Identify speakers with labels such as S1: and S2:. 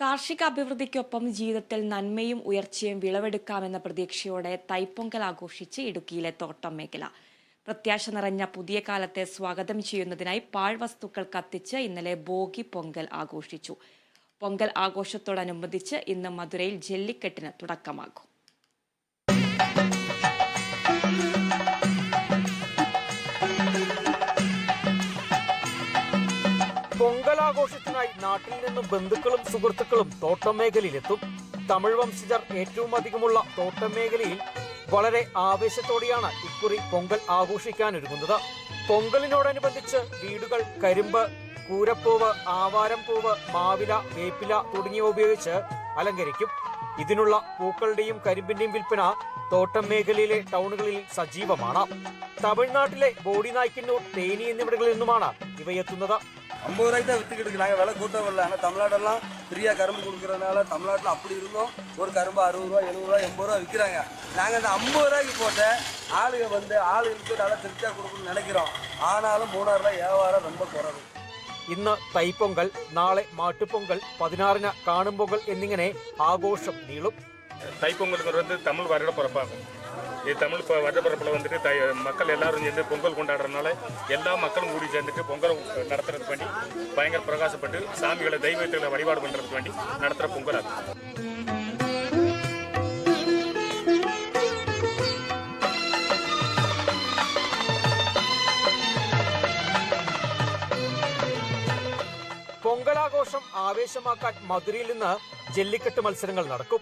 S1: കാർഷിക അഭിവൃദ്ധിക്കൊപ്പം ജീവിതത്തിൽ നന്മയും ഉയർച്ചയും വിളവെടുക്കാമെന്ന പ്രതീക്ഷയോടെ തൈപ്പൊങ്കൽ ആഘോഷിച്ച് ഇടുക്കിയിലെ തോട്ടം മേഖല. പ്രത്യാശ നിറഞ്ഞ പുതിയ കാലത്തെ സ്വാഗതം ചെയ്യുന്നതിനായി പാഴ്വസ്തുക്കൾ കത്തിച്ച് ഇന്നലെ ബോഗി പൊങ്കൽ ആഘോഷിച്ചു. പൊങ്കൽ ആഘോഷത്തോടനുബന്ധിച്ച് ഇന്ന് മധുരയിൽ ജെല്ലിക്കെട്ടിന് തുടക്കമാകും.
S2: പൊങ്കലാഘോഷത്തിനായി നാട്ടിൽ നിന്നും ബന്ധുക്കളും സുഹൃത്തുക്കളും തോട്ടം മേഖലയിലെത്തും തമിഴ് വംശജർ ഏറ്റവും അധികമുള്ള തോട്ടം മേഖലയിൽ വളരെ ആവേശത്തോടെയാണ് ഇക്കുറി പൊങ്കൽ ആഘോഷിക്കാനൊരുങ്ങുന്നത്. പൊങ്കലിനോടനുബന്ധിച്ച് വീടുകൾ കരിമ്പ് കൂരപ്പൂവ് ആവാരം പൂവ് മാവില വേപ്പില തുടങ്ങിയവ ഉപയോഗിച്ച് അലങ്കരിക്കും. ഇതിനുള്ള പൂക്കളുടെയും കരിമ്പിന്റെയും വിൽപ്പന തോട്ടം മേഖലയിലെ ടൗണുകളിൽ സജീവമാണ്. തമിഴ്നാട്ടിലെ ബോഡിനായ്ക്കന്നൂർ തേനി എന്നിവിടങ്ങളിൽ നിന്നുമാണ് ഇവയെത്തുന്നത്.
S3: ஐம்பது ரூபாய்க்கு தான் வித்துக்கிட்டு இருக்காங்க விலை கூட்டம் வரல ஆனால் தமிழ்நாட்டெல்லாம் ஃப்ரீயாக கரும்பு கொடுக்குறதுனால தமிழ்நாட்டில் அப்படி இருந்தோம் ஒரு கரும்பு அறுபது ரூபா எழுபது ரூபா எண்பது ரூபா விற்கிறாங்க நாங்கள் அந்த ஐம்பது ரூபாய்க்கு போட்ட ஆளுங்க வந்து ஆளுங்களுக்கு நல்லா திருப்தியாக கொடுக்கணும்னு நினைக்கிறோம் ஆனாலும் மூணாயிரம் ரூபாய் வியாபாரம் ரொம்ப குறைவு
S2: ഇന്ന് തൈപ്പൊങ്കൽ നാളെ മാട്ടുപൊങ്കൽ പതിനാറിന് കാണുംപൊങ്കൽ എന്നിങ്ങനെ ആഘോഷം നീളും
S4: தைப்பொங்கலுங்கிறது வந்து தமிழ் வருடப்பிறப்பாகும் இது தமிழ் இப்போ வருடப்பிறப்பில் வந்துட்டு தை மக்கள் எல்லாரும் சேர்ந்து பொங்கல் கொண்டாடுறதுனால எல்லா மக்களும் கூடி சேர்ந்துட்டு பொங்கல் நடத்துறதுக்கு வேண்டி பயங்கர பிரகாசப்பட்டு சாமிகளை தெய்வங்களை வழிபாடு பண்ணுறதுக்கு வேண்டி நடத்துகிற பொங்கல் அது
S2: പൊങ്കലാഘോഷം ആവേശമാക്കാൻ മധുരയിൽ നിന്ന് ജല്ലിക്കെട്ട് മത്സരങ്ങൾ നടക്കും